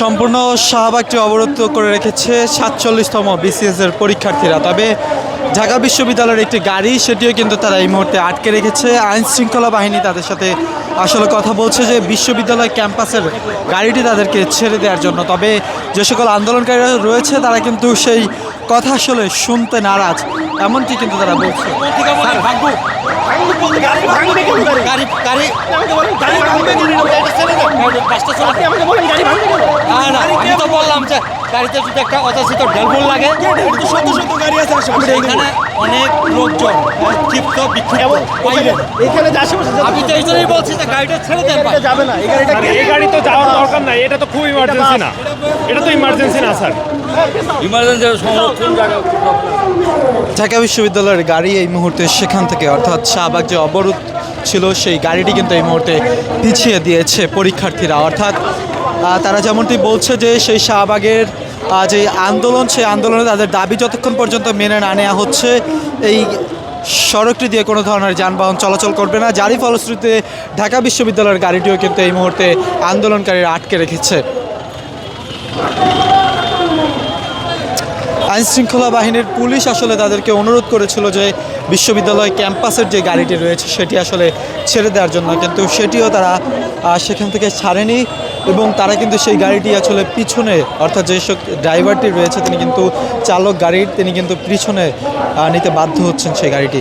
সম্পূর্ণ শাহবাগটি অবরোধ করে রেখেছে সাতচল্লিশতম বিসিএস এর পরীক্ষার্থীরা। তবে ঢাকা বিশ্ববিদ্যালয়ের একটি গাড়ি সেটিও কিন্তু তারা এই মুহূর্তে আটকে রেখেছে আইন শৃঙ্খলা বাহিনী তাদের সাথে আসলে কথা বলছে যে বিশ্ববিদ্যালয় ক্যাম্পাসের গাড়িটি তাদেরকে ছেড়ে দেওয়ার জন্য তবে যে সকল আন্দোলনকারীরা রয়েছে তারা কিন্তু সেই কথা আসলে শুনতে নারাজ এমনটি কিন্তু তারা বলছে আমি তো বললাম যে গাড়িতে যদি একটা অযাচিত ঢেলফুল লাগে এখানে অনেক লোকজন ক্ষিপ্ত বিক্ষিপ্ত এখানে যে আমি তো এই জন্যই বলছি যে গাড়িটা ছেড়ে দেন এটা যাবে না এই গাড়িটা এই গাড়ি তো যাওয়ার দরকার নাই এটা তো খুব ইমার্জেন্সি না। এটা তো ইমার্জেন্সি না স্যার। ঢাকা বিশ্ববিদ্যালয়ের গাড়ি এই মুহূর্তে সেখান থেকে অর্থাৎ শাহবাগ যে অবরোধ ছিল সেই গাড়িটি কিন্তু এই মুহূর্তে পিছিয়ে দিয়েছে পরীক্ষার্থীরা। অর্থাৎ তারা যেমনটি বলছে যে সেই শাহবাগের যে আন্দোলন, সেই আন্দোলনে তাদের দাবি যতক্ষণ পর্যন্ত মেনে না নেওয়া হচ্ছে, এই সড়কটি দিয়ে কোনো ধরনের যানবাহন চলাচল করবে না। যারই ফলশ্রুতিতে ঢাকা বিশ্ববিদ্যালয়ের গাড়িটিও কিন্তু এই মুহূর্তে আন্দোলনকারীরা আটকে রেখেছে। আইন শৃঙ্খলা বাহিনীর পুলিশ আসলে তাদেরকে অনুরোধ করেছিল যে বিশ্ববিদ্যালয় ক্যাম্পাসের যে গাড়িটি রয়েছে, সেটি আসলে ছেড়ে দেওয়ার জন্য, কিন্তু সেটিও তারা সেখান থেকে ছাড়েনি। এবং তারা কিন্তু সেই গাড়িটি আসলে পিছনে, অর্থাৎ যে ড্রাইভারটি রয়েছে, তিনি কিন্তু চালক গাড়ির, তিনি কিন্তু পিছনে নিতে বাধ্য হচ্ছেন সেই গাড়িটি।